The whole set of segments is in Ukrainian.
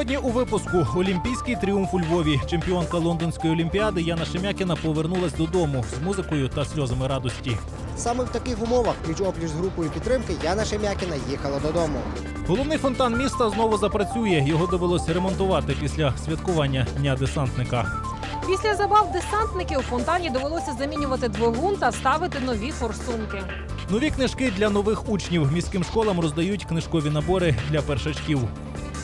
Сьогодні у випуску Олімпійський тріумф у Львові. Чемпіонка Лондонської олімпіади Яна Шемякіна повернулась додому з музикою та сльозами радості. Саме в таких умовах пліч-опліч з групою підтримки Яна Шемякіна їхала додому. Головний фонтан міста знову запрацює. Його довелось ремонтувати після святкування дня десантника. Після забав десантників у фонтані довелося замінювати двигун та ставити нові форсунки. Нові книжки для нових учнів міським школам роздають книжкові набори для першачків.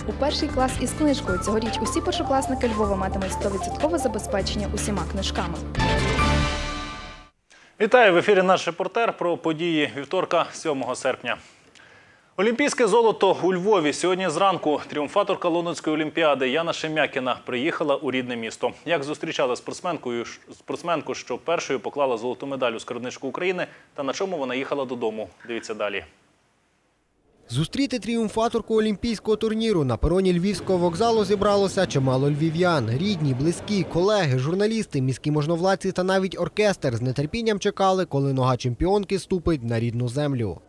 У перший клас із книжкою цьогоріч усі першокласники Львова матимуть 100% забезпечення усіма книжками. Вітаю в ефірі. Наш репортер про події вівторка, 7 серпня. Олімпійське золото у Львові сьогодні зранку тріумфаторка Лондонської олімпіади Яна Шемякіна приїхала у рідне місто. Як зустрічали спортсменкою спортсменку, що першою поклала золоту медаль у скарбничку України, та на чому вона їхала додому. Дивіться далі. Зустріти тріумфаторку олімпійського турніру на пероні львівського вокзалу зібралося чимало львів'ян. Рідні, близькі, колеги, журналісти, міські можновладці та навіть оркестр з нетерпінням чекали, коли нога чемпіонки ступить на рідну землю.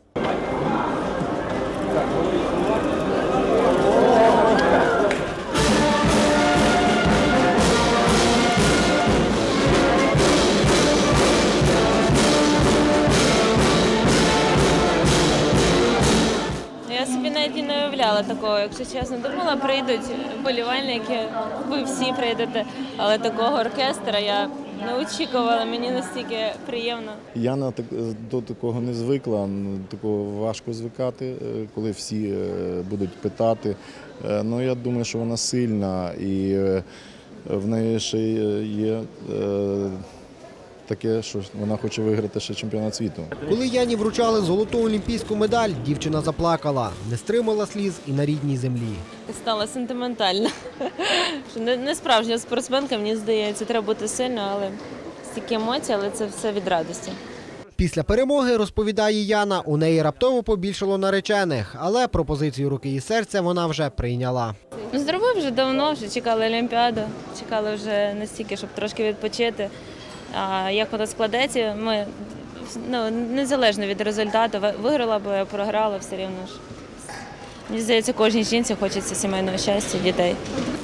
Такого, якщо чесно. Думала, прийдуть болівальники, ви всі прийдете, але такого оркестра я не очікувала, мені настільки приємно. Яна так до такого не звикла. ну, Такого важко звикати, е, коли всі е, будуть питати. Е, Ну я думаю, що вона сильна і в неї ще є таке, що вона хоче виграти ще чемпіонат світу. Коли Яні вручали золоту олімпійську медаль, дівчина заплакала, не стримала сліз і на рідній землі. Стала сентиментальна. Що не, не справжня спортсменка, мені здається, треба бути сильною, але стільки емоцій, але це все від радості. Після перемоги, розповідає Яна, у неї раптово побільшало наречених, але пропозицію руки і серця вона вже прийняла. Ну, Зробив вже давно, вже чекали Олімпіаду, чекали вже настільки, щоб трошки відпочити. А як воно складеться, ми ну, незалежно від результату, виграла б, програла, все рівно ж. Мені здається, кожній жінці хочеться сімейного щастя, дітей.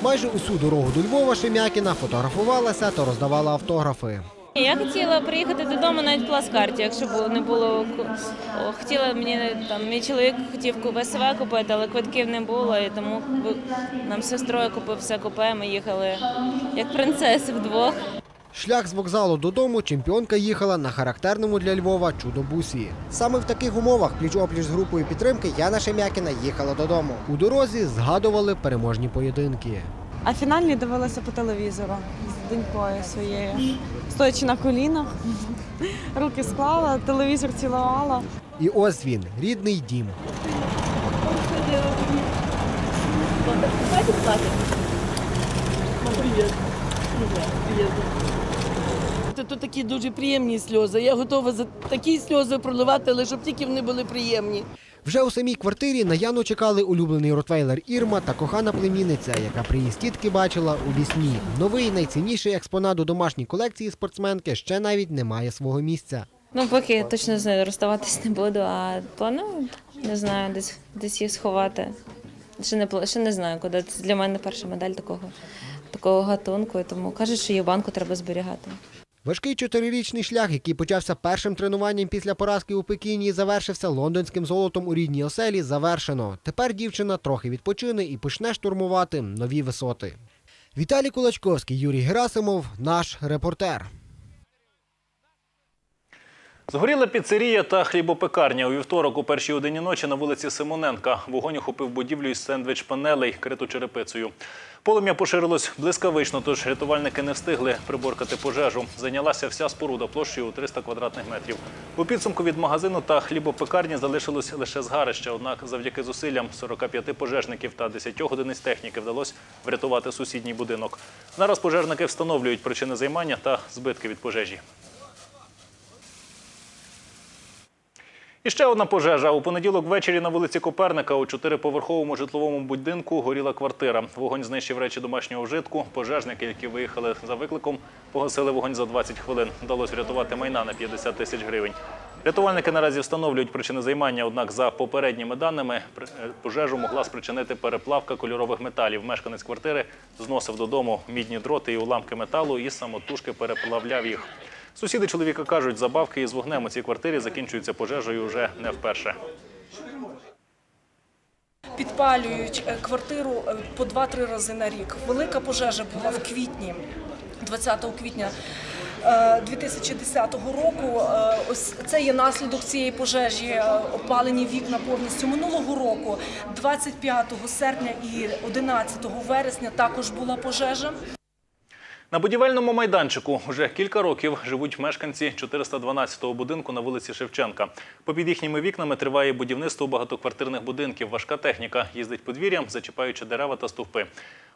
Майже усю дорогу до Львова Шемякіна фотографувалася та роздавала автографи. Я хотіла приїхати додому навіть в плацкарті, якщо не було хотіла мені там мій чоловік хотів ку- ВСВ купити, але квитків не було, і тому нам сестрою купив все купе. Ми їхали як принцеси вдвох. Шлях з вокзалу додому чемпіонка їхала на характерному для Львова чудобусі. Саме в таких умовах пліч-опліч з групою підтримки Яна Шемякіна їхала додому. У дорозі згадували переможні поєдинки. А фінальні дивилася по телевізору з донькою своєю, стоячи на колінах, руки склала, телевізор цілувала. І ось він, рідний дім. Це то такі дуже приємні сльози. Я готова за такі сльози проливати, але щоб тільки вони були приємні. Вже у самій квартирі на Яну чекали улюблений ротвейлер Ірма та кохана племінниця, яка приїзд тітки бачила у вісні. Новий найцінніший експонат у домашній колекції спортсменки ще навіть не має свого місця. Ну, поки я точно з нею розставатись не буду, а планую, не знаю, десь, десь їх сховати. Ще не, ще не знаю, куди. Це для мене перша медаль такого, такого гатунку, тому кажуть, що її в банку треба зберігати. Важкий чотирирічний шлях, який почався першим тренуванням після поразки у Пекіні, і завершився лондонським золотом у рідній оселі. Завершено. Тепер дівчина трохи відпочине і почне штурмувати нові висоти. Віталій Кулачковський, Юрій Герасимов, наш репортер. Згоріла піцерія та хлібопекарня. У вівторок у першій годині ночі на вулиці Симоненка вогонь охопив будівлю із сендвіч-панелей, криту черепицею. Полум'я поширилось блискавично, тож рятувальники не встигли приборкати пожежу. Зайнялася вся споруда площею у 300 квадратних метрів. У підсумку від магазину та хлібопекарні залишилось лише згарище. Однак завдяки зусиллям 45 пожежників та 10 одиниць техніки вдалося врятувати сусідній будинок. Зараз пожежники встановлюють причини займання та збитки від пожежі. І ще одна пожежа. У понеділок ввечері на вулиці Коперника у чотириповерховому житловому будинку горіла квартира. Вогонь знищив речі домашнього вжитку. Пожежники, які виїхали за викликом, погасили вогонь за 20 хвилин. Вдалося врятувати майна на 50 тисяч гривень. Рятувальники наразі встановлюють причини займання, однак за попередніми даними е, пожежу могла спричинити переплавка кольорових металів. Мешканець квартири зносив додому мідні дроти і уламки металу і самотужки переплавляв їх. Сусіди чоловіка кажуть, забавки із вогнем у цій квартирі закінчуються пожежею вже не вперше. підпалюють е, квартиру е, по 2-3 рази на рік. Велика пожежа була в квітні, 20 квітня е, 2010 року. Е, Ось це є наслідок цієї пожежі, опалені вікна повністю. Минулого року, 25 серпня і 11 вересня, також була пожежа. На будівельному майданчику вже кілька років живуть мешканці 412-го будинку на вулиці Шевченка. Попід їхніми вікнами триває будівництво багатоквартирних будинків. Важка техніка їздить подвір'ям, зачіпаючи дерева та стовпи.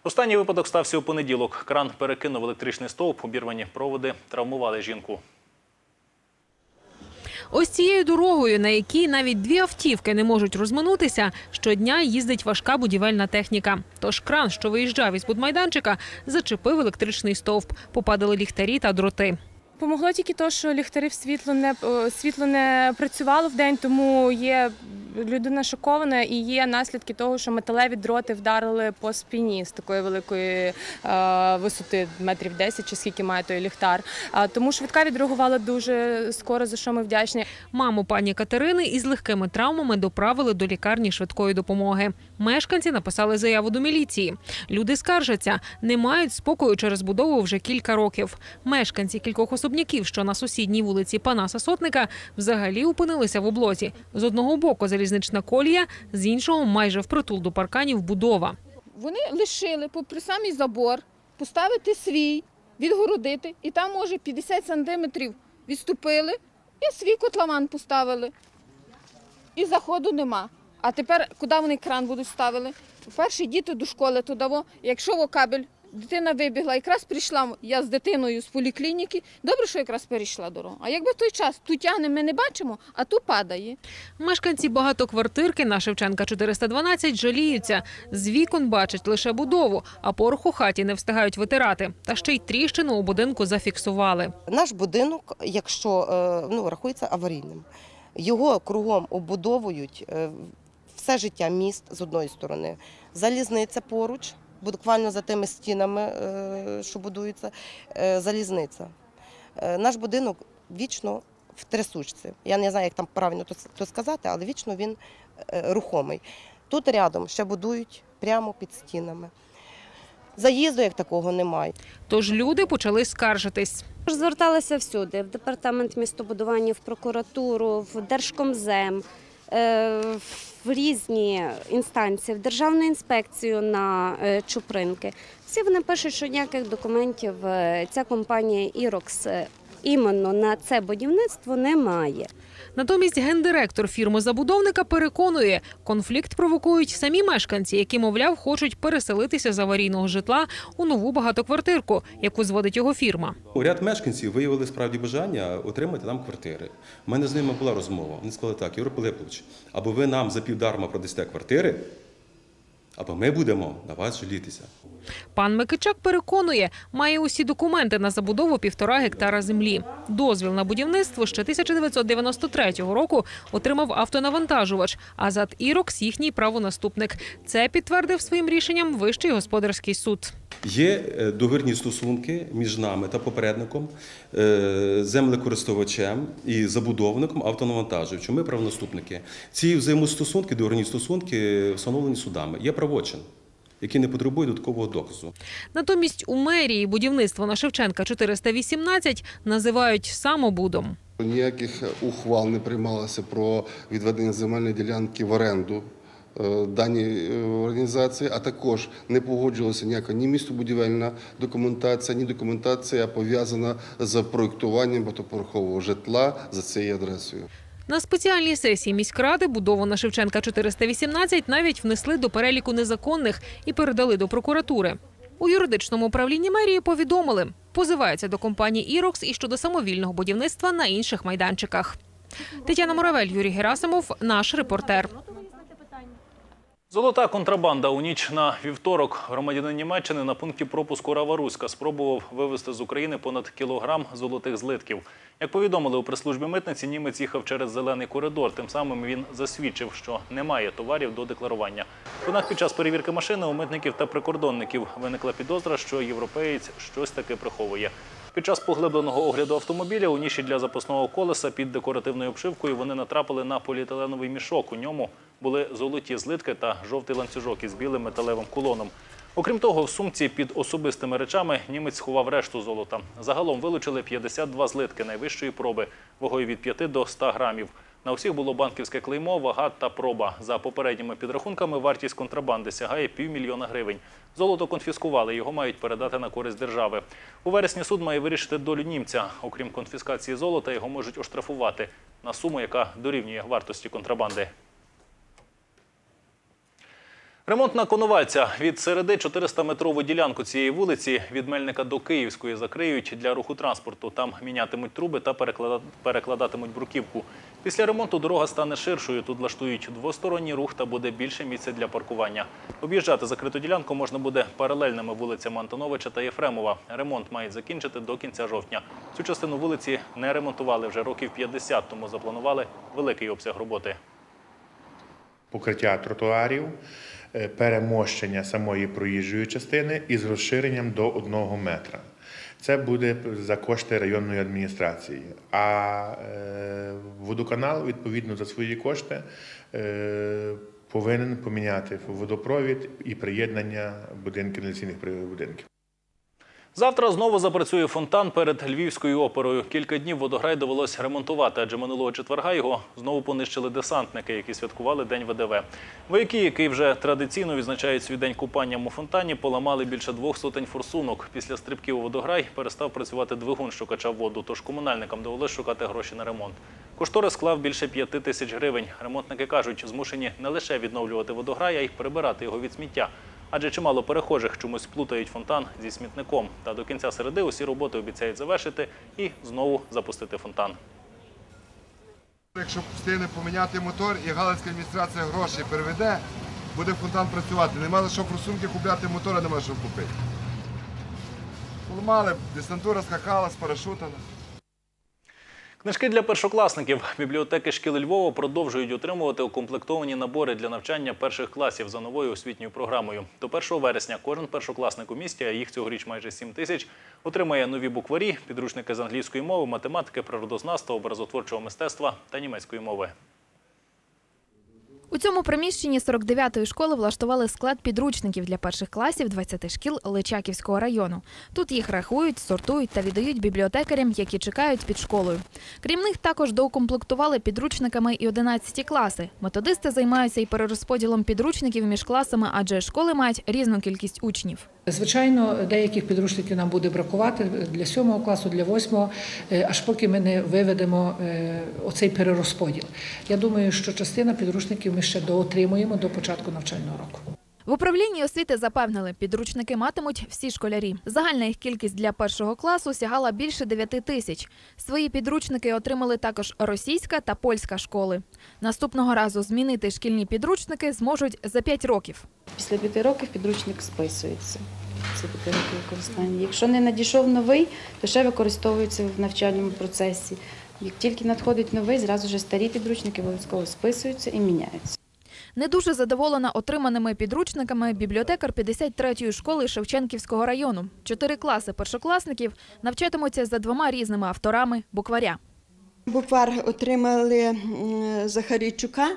Останній випадок стався у понеділок. Кран перекинув електричний стовп, обірвані проводи травмували жінку. Ось цією дорогою, на якій навіть дві автівки не можуть розминутися, щодня їздить важка будівельна техніка. Тож кран, що виїжджав із будмайданчика, зачепив електричний стовп. Попадали ліхтарі та дроти. Помогло тільки те, що ліхтарів світло не світло не працювало в день, тому є людина шокована і є наслідки того, що металеві дроти вдарили по спині з такої великої е, висоти метрів 10 чи скільки має той ліхтар. Тому швидка відреагувала дуже скоро, за що ми вдячні. Маму пані Катерини із легкими травмами доправили до лікарні швидкої допомоги. Мешканці написали заяву до міліції. Люди скаржаться, не мають спокою через будову вже кілька років. Мешканці кількох особняків, що на сусідній вулиці Панаса Сотника, взагалі опинилися в облозі. З одного боку залізнична колія, з іншого майже впритул до парканів будова. Вони лишили попри самий забор поставити свій, відгородити, і там, може, 50 сантиметрів відступили і свій котлован поставили. І заходу нема. А тепер куди вони кран будуть ставили? Перші діти до школи туди. Якщо кабель, дитина вибігла, якраз прийшла я з дитиною з поліклініки. Добре, що якраз перейшла дорогу. А якби в той час ту тягне, ми не бачимо, а ту падає. Мешканці багатоквартирки на Шевченка 412 жаліються. З вікон бачать лише будову, а порох у хаті не встигають витирати. Та ще й тріщину у будинку зафіксували. Наш будинок, якщо е, ну, рахується аварійним, його кругом обудовують е, все життя міст з одної сторони, залізниця поруч, буквально за тими стінами, е, що будуються, е, залізниця. Е, Наш будинок вічно в трясучці. Я не знаю, як там правильно то, сказати, але вічно він рухомий. Тут рядом ще будують прямо під стінами. Заїзду як такого немає. Тож люди почали скаржитись. Зверталися всюди: в департамент містобудування, в прокуратуру, в Держкомзем, в різні інстанції, в Державну інспекцію на е, Чупринки. Всі вони пишуть, що ніяких документів е, ця компанія Ірокс е, іменно на це будівництво не має. Натомість гендиректор фірми-забудовника переконує, конфлікт провокують самі мешканці, які, мовляв, хочуть переселитися з аварійного житла у нову багатоквартирку, яку зводить його фірма. Ряд мешканців виявили справді бажання отримати там квартири. У мене з ними була розмова. Вони сказали так, Юрій Пилипович, або ви нам за півдарма продасте квартири, або ми будемо на вас жалітися. Пан Микичак переконує, має усі документи на забудову півтора гектара землі. Дозвіл на будівництво ще 1993 року отримав автонавантажувач, а зад Ірокс їхній правонаступник. Це підтвердив своїм рішенням Вищий господарський суд. Є е, договірні стосунки між нами та попередником, е, землекористувачем і забудовником автонавантажувачем. Ми правонаступники. Ці взаємостосунки, договірні стосунки встановлені судами. Є правочин, який не потребує додаткового доказу. Натомість у мерії будівництво на Шевченка 418 називають самобудом. Ніяких ухвал не приймалося про відведення земельної ділянки в оренду даній е, організації, а також не погоджувалася ніяка ні містобудівельна документація, ні документація пов'язана з проєктуванням багатоповерхового житла за цією адресою. На спеціальній сесії міськради будову на Шевченка 418 навіть внесли до переліку незаконних і передали до прокуратури. У юридичному управлінні мерії повідомили, позиваються до компанії «Ірокс» і щодо самовільного будівництва на інших майданчиках. Тетяна Моравель, Юрій Герасимов, наш репортер. Золота контрабанда у ніч на вівторок. Громадянин Німеччини на пункті пропуску Рава-Руська спробував вивезти з України понад кілограм золотих злитків. Як повідомили у прес-службі митниці, німець їхав через зелений коридор. Тим самим він засвідчив, що немає товарів до декларування. Однак під час перевірки машини у митників та прикордонників виникла підозра, що європеєць щось таки приховує. Під час поглибленого огляду автомобіля у ніші для запасного колеса під декоративною обшивкою вони натрапили на поліетиленовий мішок. У ньому були золоті злитки та жовтий ланцюжок із білим металевим кулоном. Окрім того, в сумці під особистими речами німець сховав решту золота. Загалом вилучили 52 злитки найвищої проби, вагою від 5 до 100 грамів. На усіх було банківське клеймо, вага та проба. За попередніми підрахунками вартість контрабанди сягає півмільйона гривень. Золото конфіскували, його мають передати на користь держави. У вересні суд має вирішити долю німця. Окрім конфіскації золота, його можуть оштрафувати на суму, яка дорівнює вартості контрабанди. Ремонт на Коновальця. Від середи 400-метрову ділянку цієї вулиці від Мельника до Київської закриють для руху транспорту. Там мінятимуть труби та перекладатимуть бруківку. Після ремонту дорога стане ширшою. Тут влаштують двосторонній рух та буде більше місця для паркування. Об'їжджати закриту ділянку можна буде паралельними вулицями Антоновича та Єфремова. Ремонт мають закінчити до кінця жовтня. Цю частину вулиці не ремонтували вже років 50, тому запланували великий обсяг роботи. покриття тротуарів, перемощення самої проїжджої частини із розширенням до одного метра. Це буде за кошти районної адміністрації. А е, водоканал, відповідно за свої кошти, е, повинен поміняти водопровід і приєднання будинків каналізаційних будинків. Завтра знову запрацює фонтан перед Львівською оперою. Кілька днів водограй довелось ремонтувати, адже минулого четверга його знову понищили десантники, які святкували День ВДВ. Вояки, які вже традиційно відзначають свій день купанням у фонтані, поламали більше двох сотень форсунок. Після стрибків у водограй перестав працювати двигун, що качав воду, тож комунальникам довелось шукати гроші на ремонт. Кошторис склав більше п'яти тисяч гривень. Ремонтники кажуть, змушені не лише відновлювати водограй, а й прибирати його від сміття. Адже чимало перехожих чомусь плутають фонтан зі смітником. Та до кінця середи усі роботи обіцяють завершити і знову запустити фонтан. Якщо встигне поміняти мотор і галицька адміністрація гроші переведе, буде фонтан працювати. Нема за що просунки купляти мотора, нема що купити. Поламали, десантура скакала з парашутами. Книжки для першокласників. Бібліотеки шкіл Львова продовжують отримувати укомплектовані набори для навчання перших класів за новою освітньою програмою. До 1 вересня кожен першокласник у місті, а їх цьогоріч майже 7 тисяч, отримає нові букварі, підручники з англійської мови, математики, природознавства, образотворчого мистецтва та німецької мови. У цьому приміщенні 49-ї школи влаштували склад підручників для перших класів 20 шкіл Личаківського району. Тут їх рахують, сортують та віддають бібліотекарям, які чекають під школою. Крім них, також доукомплектували підручниками і 11 класи. Методисти займаються і перерозподілом підручників між класами, адже школи мають різну кількість учнів. Звичайно, деяких підручників нам буде бракувати для сьомого класу, для восьмого, е, аж поки ми не виведемо е, оцей перерозподіл. Я думаю, що частина підручників ми ще доотримуємо до початку навчального року. В управлінні освіти запевнили, підручники матимуть всі школярі. Загальна їх кількість для першого класу сягала більше 9 тисяч. Свої підручники отримали також російська та польська школи. Наступного разу змінити шкільні підручники зможуть за 5 років. Після п'яти років підручник списується. Це років використання. Якщо не надійшов новий, то ще використовується в навчальному процесі. Як тільки надходить новий, зразу ж старі підручники обов'язково списуються і міняються. Не дуже задоволена отриманими підручниками бібліотекар 53-ї школи Шевченківського району. Чотири класи першокласників навчатимуться за двома різними авторами букваря. Буквар отримали Захарійчука.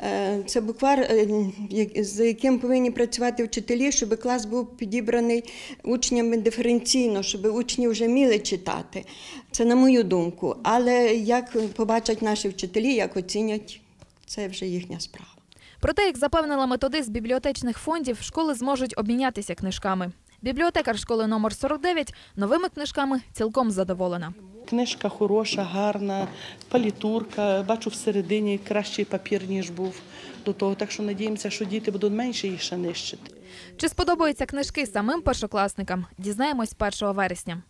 Е, Це буквар, е, як- з яким повинні працювати вчителі, щоб клас був підібраний учнями диференційно, щоб учні вже вміли читати. Це на мою думку. Але як побачать наші вчителі, як оцінять, це вже їхня справа. Проте, як запевнила методист бібліотечних фондів, школи зможуть обмінятися книжками. Бібліотекар школи номер 49 новими книжками цілком задоволена. Книжка хороша, гарна, палітурка. Бачу всередині кращий папір, ніж був до того. Так що надіємося, що діти будуть менше їх ще нищити. Чи сподобаються книжки самим першокласникам? Дізнаємось 1 вересня.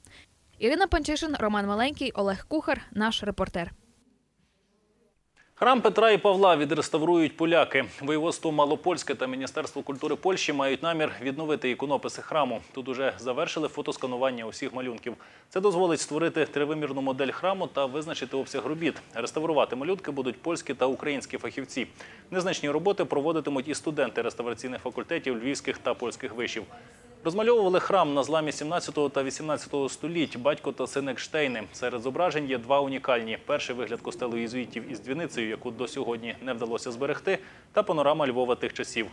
Ірина Панчишин, Роман Маленький, Олег Кухар, наш репортер. Храм Петра і Павла відреставрують поляки. Воєводство Малопольське та Міністерство культури Польщі мають намір відновити іконописи храму. Тут уже завершили фотосканування усіх малюнків. Це дозволить створити тривимірну модель храму та визначити обсяг робіт. Реставрувати малюнки будуть польські та українські фахівці. Незначні роботи проводитимуть і студенти реставраційних факультетів львівських та польських вишів. Розмальовували храм на зламі 17 та 18 століть батько та син Екштейни. Серед зображень є два унікальні. Перший вигляд костелу єзуїтів із дзвіницею, яку до сьогодні не вдалося зберегти, та панорама Львова тих часів.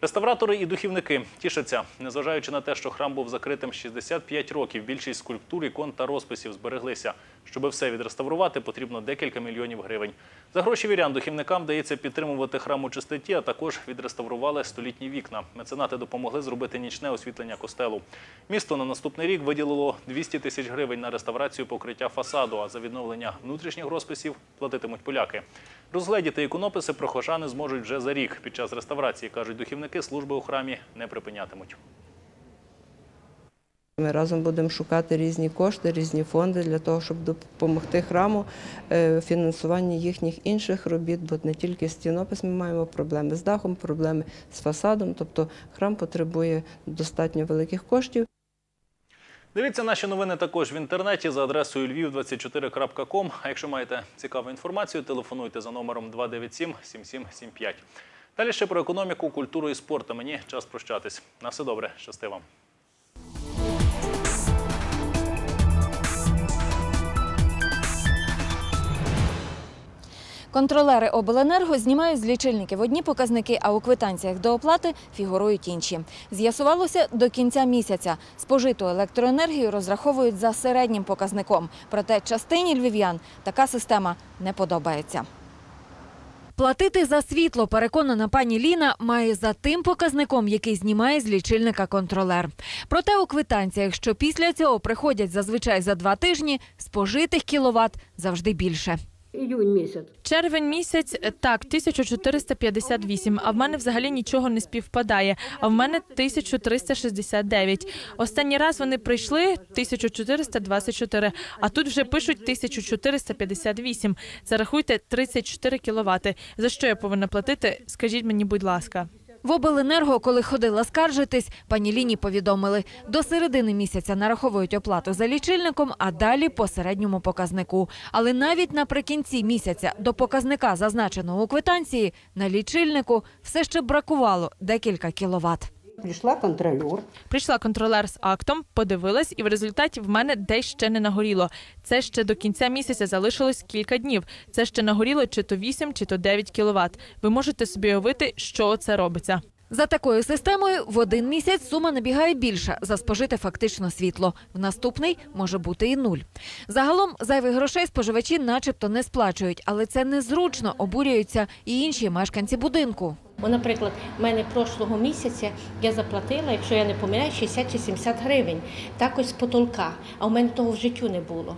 Реставратори і духівники тішаться, незважаючи на те, що храм був закритим 65 років. Більшість скульптур, ікон та розписів збереглися. Щоб все відреставрувати, потрібно декілька мільйонів гривень. За гроші вірян духівникам вдається підтримувати храм у чистоті, а також відреставрували столітні вікна. Меценати допомогли зробити нічне освітлення костелу. Місто на наступний рік виділило 200 тисяч гривень на реставрацію покриття фасаду, а за відновлення внутрішніх розписів платитимуть поляки. Розгледіти іконописи прохожани зможуть вже за рік. Під час реставрації, кажуть духівники, служби у храмі не припинятимуть. Ми разом будемо шукати різні кошти, різні фонди для того, щоб допомогти храму е, в фінансуванні їхніх інших робіт, бо не тільки стінопис ми маємо проблеми з дахом, проблеми з фасадом. Тобто храм потребує достатньо великих коштів. Дивіться наші новини також в інтернеті за адресою lviv24.com. А якщо маєте цікаву інформацію, телефонуйте за номером 297 7775. Далі ще про економіку, культуру і спорт. Мені час прощатись. На все добре, щасти вам. Контролери обленерго знімають з лічильників одні показники, а у квитанціях до оплати фігурують інші. З'ясувалося, до кінця місяця спожиту електроенергію розраховують за середнім показником. Проте частині львів'ян така система не подобається. Платити за світло, переконана пані Ліна, має за тим показником, який знімає з лічильника контролер. Проте у квитанціях, що після цього приходять зазвичай за два тижні, спожитих кіловат завжди більше. Іюнь місяць. Червень місяць так, 1458, а в мене взагалі нічого не співпадає. А в мене 1369. Останній раз вони прийшли 1424, а тут вже пишуть 1458. Зарахуйте 34 кіловати. За що я повинна платити? Скажіть мені, будь ласка. В обленерго, коли ходила скаржитись, пані Ліні повідомили, до середини місяця нараховують оплату за лічильником, а далі по середньому показнику. Але навіть наприкінці місяця до показника, зазначеного у квитанції, на лічильнику все ще бракувало декілька кіловат. Прийшла контролер. Прийшла контролер з актом, подивилась, і в результаті в мене десь ще не нагоріло. Це ще до кінця місяця залишилось кілька днів. Це ще нагоріло чи то 8, чи то 9 кіловат. Ви можете собі уявити, що це робиться. За такою системою в один місяць сума набігає більша за спожите фактично світло. В наступний може бути і нуль. Загалом зайвих грошей споживачі, начебто, не сплачують, але це незручно обурюються і інші мешканці будинку. Бо, наприклад, в мене прошлого місяця я заплатила, якщо я не помиляю, 60 чи 70 гривень. Також з потолка, а в мене того в життю не було.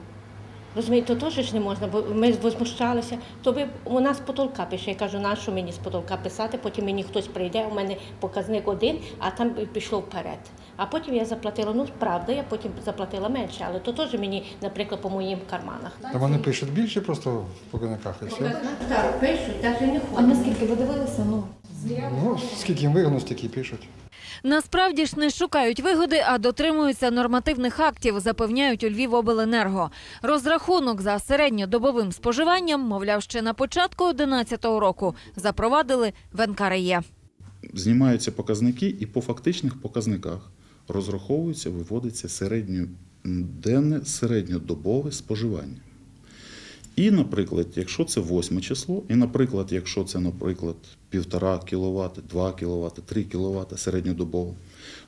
Розумієте, то теж ж не можна, бо ми возмущалися. То ви у нас з потолка пише. Я кажу, на що мені з потолка писати, потім мені хтось прийде, у мене показник один, а там пішло вперед. А потім я заплатила, ну правда, я потім заплатила менше, але то теж мені, наприклад, по моїм карманах. Та вони пишуть більше просто в показниках і все. Так, пишуть, навіть не А наскільки ви дивилися? Ну Ну, скільки їм вигодно, стільки пишуть. Насправді ж не шукають вигоди, а дотримуються нормативних актів, запевняють у Львівобленерго. Розрахунок за середньодобовим споживанням, мовляв, ще на початку 2011 року запровадили в НКРЄ. Знімаються показники і по фактичних показниках розраховується, виводиться середньоденне, середньодобове споживання. І, наприклад, якщо це 8 число, і, наприклад, якщо це, наприклад, 1,5 кВт, 2 кВт, 3 кВт середньодобово,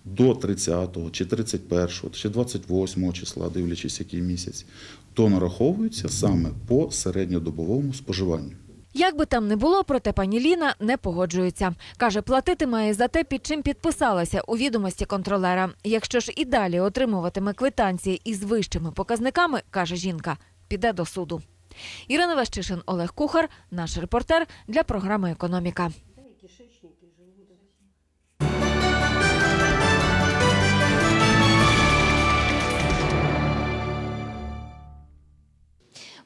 до 30 чи 31 чи 28 числа, дивлячись, який місяць, то нараховується саме по середньодобовому споживанню. Як би там не було, проте пані Ліна не погоджується. Каже, платити має за те, під чим підписалася у відомості контролера. Якщо ж і далі отримуватиме квитанції із вищими показниками, каже жінка, піде до суду. Ірина Ващишин, Олег Кухар, наш репортер для програми Економіка.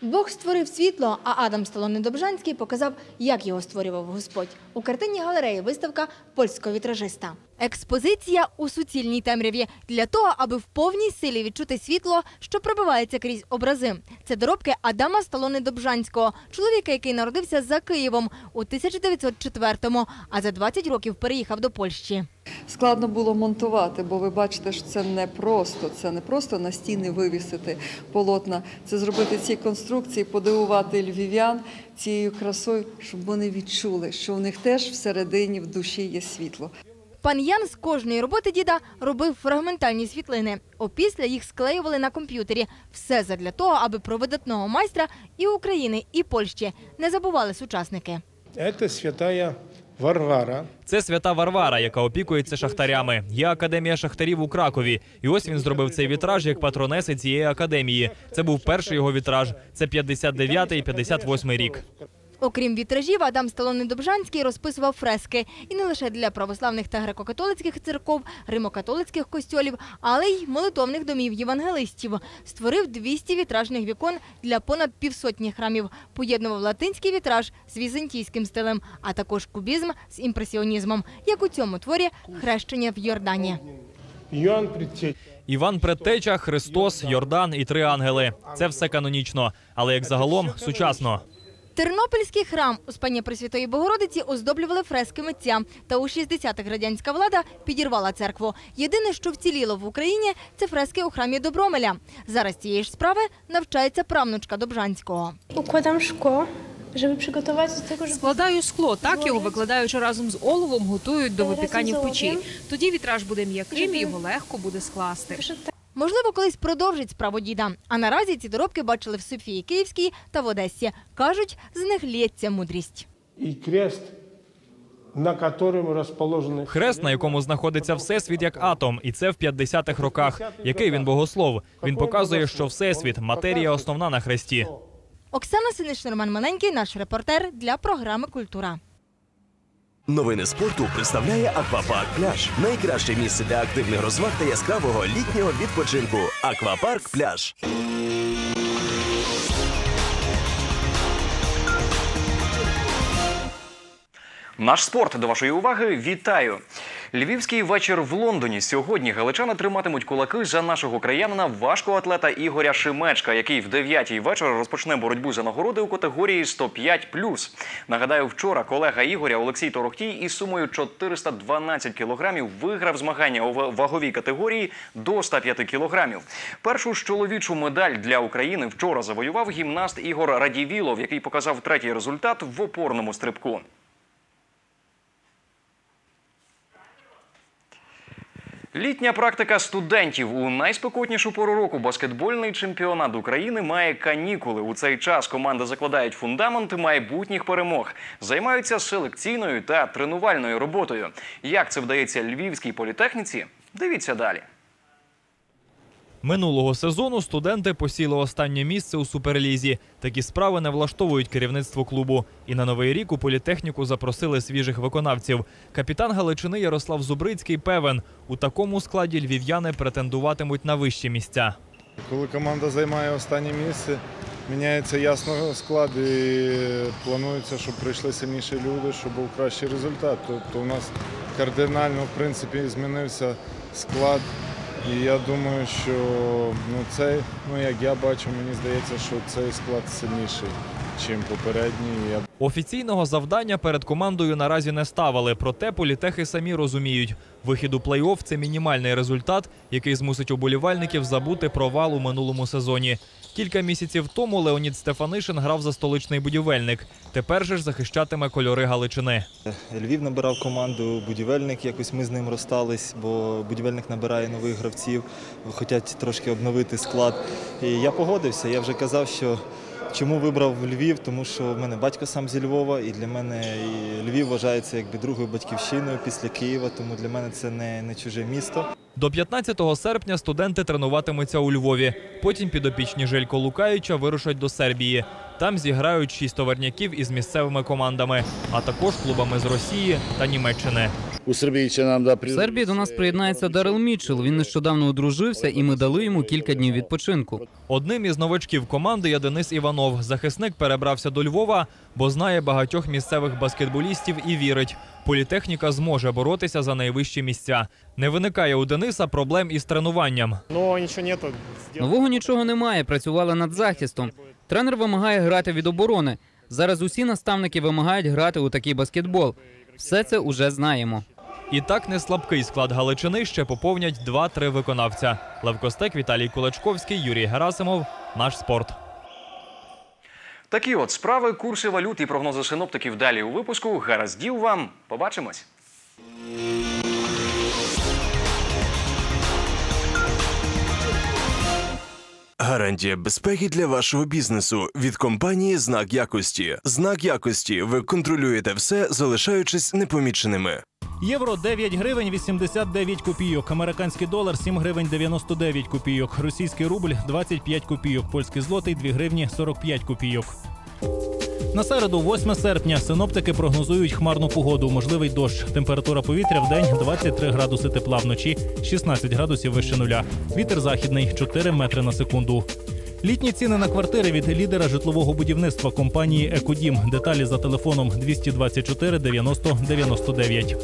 Бог створив світло, а Адам Сталоне-Добжанський показав, як його створював Господь. У картині галереї виставка польського вітражиста. Експозиція у суцільній темряві для того, аби в повній силі відчути світло, що пробивається крізь образи. Це доробки Адама Сталоне-Добжанського, чоловіка, який народився за Києвом у 1904-му, а за 20 років переїхав до Польщі. Складно було монтувати, бо ви бачите, що це не просто. Це не просто на стіни вивісити полотна. Це зробити ці конструкції, подивувати львів'ян цією красою, щоб вони відчули, що у них теж всередині в душі є світло. Пан Ян з кожної роботи діда робив фрагментальні світлини. Опісля їх склеювали на комп'ютері. Все задля того, аби про видатного майстра і України, і Польщі не забували сучасники. Це святая Варвара. Це свята Варвара, яка опікується шахтарями. Є академія шахтарів у Кракові. І ось він зробив цей вітраж як патронеси цієї академії. Це був перший його вітраж. Це 59-й і 58-й рік. Окрім вітражів, Адам Сталоне-Добжанський розписував фрески. І не лише для православних та греко-католицьких церков, римо-католицьких костьолів, але й молитовних домів євангелистів. Створив 200 вітражних вікон для понад півсотні храмів. Поєднував латинський вітраж з візантійським стилем, а також кубізм з імпресіонізмом, як у цьому творі «Хрещення в Йордані». Іван Предтеча, Христос, Йордан і три ангели. Це все канонічно, але як загалом сучасно. Тернопільський храм Успання Пресвятої Богородиці оздоблювали фрески митця. Та у 60-х радянська влада підірвала церкву. Єдине, що вціліло в Україні, це фрески у храмі Добромеля. Зараз цієї ж справи навчається правнучка Добжанського. Укладам шкло, щоб підготуватися до того, щоб... Складаю скло, так його викладаючи разом з оловом, готують до випікання в печі. Тоді вітраж буде м'яким і його легко буде скласти. Можливо, колись продовжить справу діда. А наразі ці доробки бачили в Софії Київській та в Одесі. Кажуть, з них лється мудрість. І крест, на котором розположений Хрест, на якому знаходиться всесвіт як атом, і це в 50-х роках. Який він богослов? Він показує, що всесвіт матерія основна на хресті. Оксана Синиш, Роман Маленький, наш репортер для програми Культура. Новини спорту представляє Аквапарк Пляж. Найкраще місце для активних розваг та яскравого літнього відпочинку. Аквапарк Пляж. Наш спорт до вашої уваги. Вітаю! Львівський вечір в Лондоні. Сьогодні галичани триматимуть кулаки за нашого краянина важкого атлета Ігоря Шимечка, який в 9-й вечора розпочне боротьбу за нагороди у категорії 105+. Нагадаю, вчора колега Ігоря Олексій Торохтій із сумою 412 кілограмів виграв змагання у ваговій категорії до 105 кілограмів. Першу ж чоловічу медаль для України вчора завоював гімнаст Ігор Радівілов, який показав третій результат в опорному стрибку. Літня практика студентів у найспекотнішу пору року баскетбольний чемпіонат України має канікули. У цей час команди закладають фундамент майбутніх перемог, займаються селекційною та тренувальною роботою. Як це вдається львівській політехніці? Дивіться далі. Минулого сезону студенти посіли останнє місце у суперлізі. Такі справи не влаштовують керівництво клубу. І на новий рік у політехніку запросили свіжих виконавців. Капітан Галичини Ярослав Зубрицький певен, у такому складі львів'яни претендуватимуть на вищі місця. Коли команда займає останнє місце, міняється ясно склад і планується, щоб прийшли сильніші люди, щоб був кращий результат. Тобто у нас кардинально в принципі змінився склад. І я думаю, що ну, цей, ну як я бачу, мені здається, що цей склад сильніший, ніж попередній. Офіційного завдання перед командою наразі не ставили, проте політехи самі розуміють, вихід у плей-офф – це мінімальний результат, який змусить уболівальників забути провал у минулому сезоні. Кілька місяців тому Леонід Стефанишин грав за столичний будівельник. Тепер же ж захищатиме кольори Галичини. Львів набирав команду, будівельник, якось ми з ним розстались, бо будівельник набирає нових гравців, хочуть трошки обновити склад. І я погодився. Я вже казав, що чому вибрав Львів, тому що в мене батько сам зі Львова, і для мене Львів вважається якби другою батьківщиною після Києва, тому для мене це не, не чуже місто. До 15 серпня студенти тренуватимуться у Львові. Потім підопічні Желько Лукаюча вирушать до Сербії. Там зіграють шість товарняків із місцевими командами, а також клубами з Росії та Німеччини. У Сербії чи нам да Сербії до нас приєднається Дарел Мітчелл. Він нещодавно одружився, і ми дали йому кілька днів відпочинку. Одним із новачків команди є Денис Іванов. Захисник перебрався до Львова, бо знає багатьох місцевих баскетболістів і вірить. Політехніка зможе боротися за найвищі місця. Не виникає у Дениса проблем із тренуванням. Нету. Нового нічого немає. Працювали над захистом. Тренер вимагає грати від оборони. Зараз усі наставники вимагають грати у такий баскетбол. Все це уже знаємо. І так не слабкий склад Галичини ще поповнять два-три виконавця: Левкостек, Віталій Кулачковський, Юрій Герасимов. Наш спорт. Такі от справи, курси валют і прогнози синоптиків далі у випуску. Гараздів вам. Побачимось. Гарантія безпеки для вашого бізнесу від компанії Знак якості. Знак якості. Ви контролюєте все, залишаючись непоміченими. Євро 9 гривень 89 копійок, американський долар 7 гривень 99 копійок, російський рубль 25 копійок, польський злотий 2 гривні 45 копійок. На середу, 8 серпня, синоптики прогнозують хмарну погоду, можливий дощ. Температура повітря в день 23 градуси тепла, вночі 16 градусів вище нуля. Вітер західний 4 метри на секунду. Літні ціни на квартири від лідера житлового будівництва компанії Екодім. Деталі за телефоном 224 90 99.